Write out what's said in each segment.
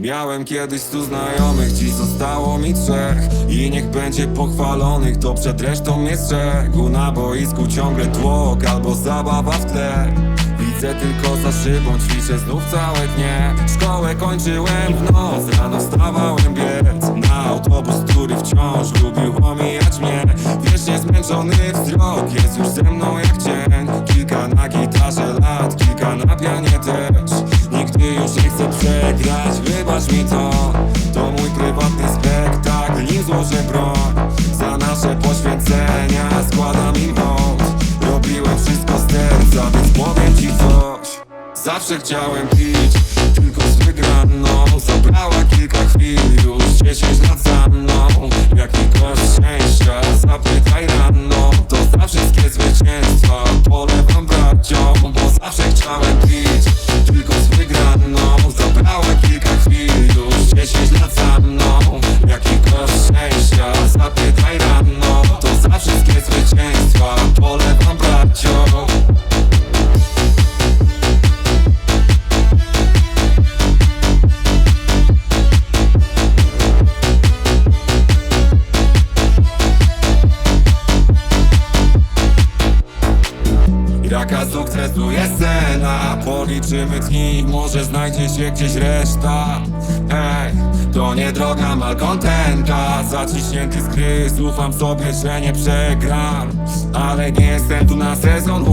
Miałem kiedyś stu znajomych, dziś zostało mi trzech. I niech będzie pochwalonych, to przed resztą jest strzegł Na boisku ciągle tłok albo zabawa w tle. Widzę tylko za szybą, ćwiczę znów całe dnie. Szkołę kończyłem w noc, rano wstawałem biec. Na autobus, który wciąż lubił omijać mnie. Wiecznie zmęczony wzrok jest już ze mną jak cień. Kilka na gitarze lat, kilka na pianie też. Nigdy już nie chcę przegrać, mi to. To mój prywatny spektakl, nim złożę broń Za nasze poświęcenia. Składam im hołd. Robiłem wszystko z serca, więc powiem ci coś. Zawsze chciałem pić, tylko z wygraną. Zabrała kilka chwil, już 10 lat za mną Jaka sukcesu jest cena Policzymy dni, może znajdzie się gdzieś reszta. Hej, to nie droga malkontenta Zaciśnięty skryz, ufam sobie, że nie przegram. Ale nie jestem tu na sezon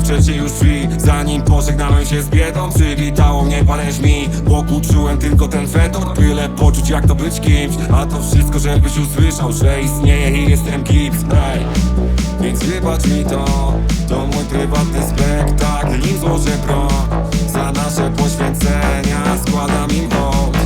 Wcześniej już drzwi Zanim pożegnałem się z biedą. Przywitało mnie parę żmi Wokół czułem tylko ten fetor Byle poczuć jak to być kimś. A to wszystko żebyś usłyszał, że istnieje i jestem kips Hej więc wybacz mi to, to mój prywatny spektakl. Nim złożę broń za nasze poświęcenia Składam im hołd,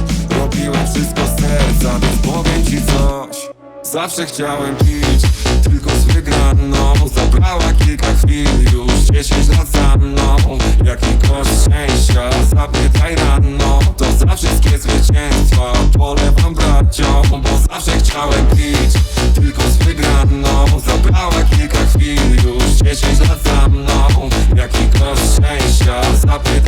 robiłem wszystko z serca Więc powiem ci coś. Zawsze chciałem pić, tylko z wygraną Zabrała kilka chwil, już 10 lat za mną. Jaki koszt szczęścia, zapytaj rano. To za wszystkie zwycięstwa polewam braciom Bo zawsze chciałem pić, tylko z wygraną Zabrała kilka chwil, już 10 lat za mną. Jaki koszt szczęścia, zapytaj